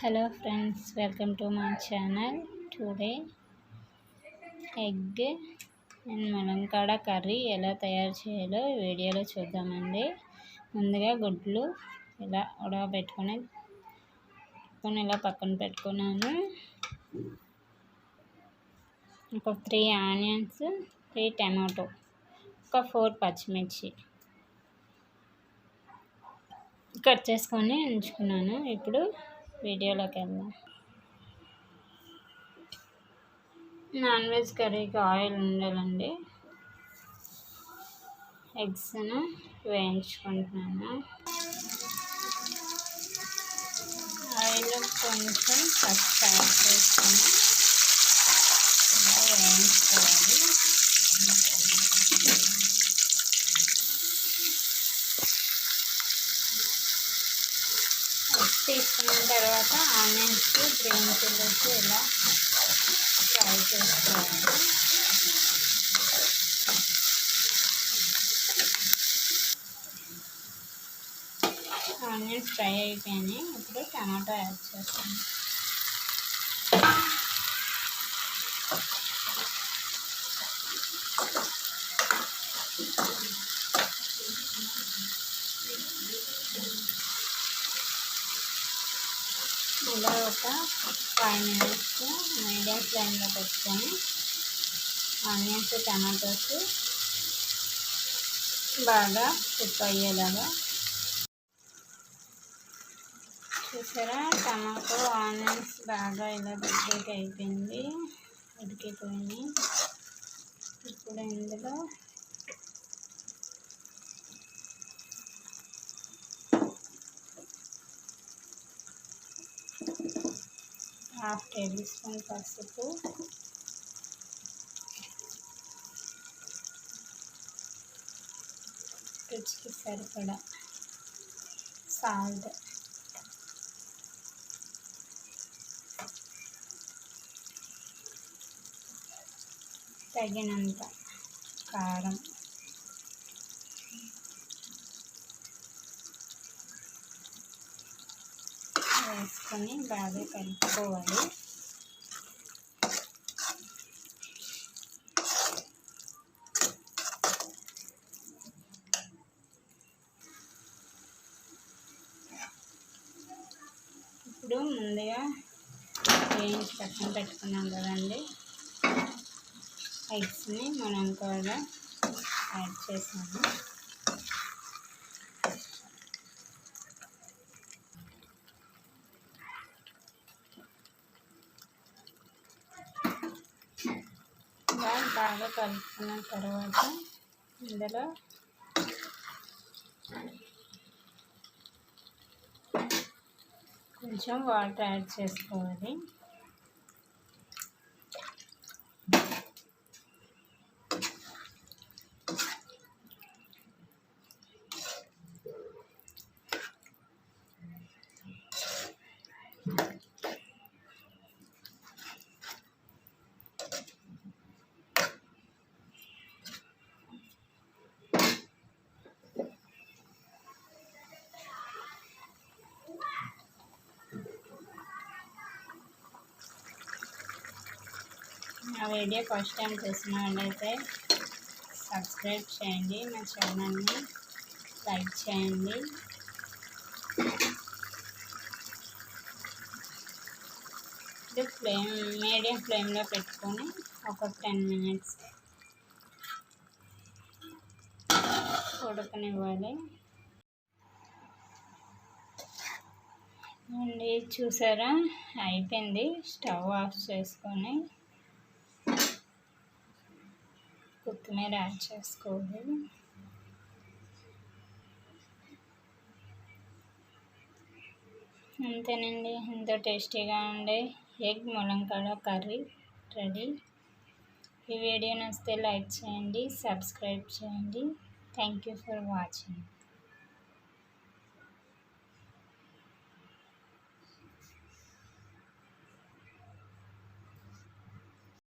Hello friends welcome to my channel today egg and ములంకాడ curry ఎలా తయారు చేయాలో వీడియోలో చూద్దామండి. ముందుగా గుడ్లు ఇలా ఉడకబెట్టుకొని పెట్టుకొని ఇలా పక్కన పెట్టుకున్నాను. ఒక త్రీ ఆనియన్స్ త్రీ టమాటో ఒక ఫోర్ పచ్చిమిర్చి కట్ చేసుకొని ఉంచుకున్నాను. ఇప్పుడు వీడియోలోకి వెళ్దాం నాన్ వెజ్ కర్రీకి ఆయిల్ ఉండాలండి. ఎగ్స్ను వేయించుకుంటున్నాను. ఆయిల్ కొంచెం ఫస్ట్ యాడ్ చేసుకొని వేయించుకోవాలి. తీసుకున్న తర్వాత ఆనియన్స్ గ్రీన్ చిల్లీస్ ఇలా ఫ్రై చేసుకోవాలి. ఆనియన్స్ ఫ్రై అయిపోయినాయి. ఇప్పుడు టమాటో యాడ్ చేస్తాను. ఇలా ఒక ఫైవ్ మినిట్స్ మీడియం ఫ్లేమ్లో పెట్టుకొని ఆనియన్స్ టమాటోస్ బాగా కుక్ అయ్యేలాగా. చూసారా? టమాటో ఆనియన్స్ బాగా ఇలా దగ్గరికి అయిపోయింది ఉడికిపోయింది ఇప్పుడు ఇందులో హాఫ్ టేబుల్ స్పూన్ పసుపు. రుచికి సరిపడా సాల్ట్. తగినంత కారం. వేసుకొని బాగా కలుపుకోవాలి. ఇప్పుడు ముందుగా వేయించి పక్కన పెట్టుకున్నాం కదండి. ఎగ్స్ని మనం కూడా యాడ్ చేసాము. బాగా కలుపుకున్న తర్వాత ఇందులో కొంచెం వాటర్ యాడ్ చేసుకోవాలి. నా వీడియో ఫస్ట్ టైం చూసిన వాళ్ళైతే సబ్స్క్రైబ్ చేయండి నా ఛానల్ని లైక్ చేయండి. ఇది ఫ్లేమ్ మీడియం ఫ్లేమ్లో పెట్టుకొని ఒక టెన్ మినిట్స్ ఉడకనివ్వాలి. అండి చూసారా? అయిపోయింది. స్టవ్ ఆఫ్ చేసుకొని కొత్తిమీర యాడ్ చేసుకోవాలి. అంతేనండి ఎంతో టేస్టీగా ఉండే ఎగ్ ములంకాడ కర్రీ రెడీ. ఈ వీడియో నచ్చితే లైక్ చేయండి సబ్స్క్రైబ్ చేయండి. Thank you for watching.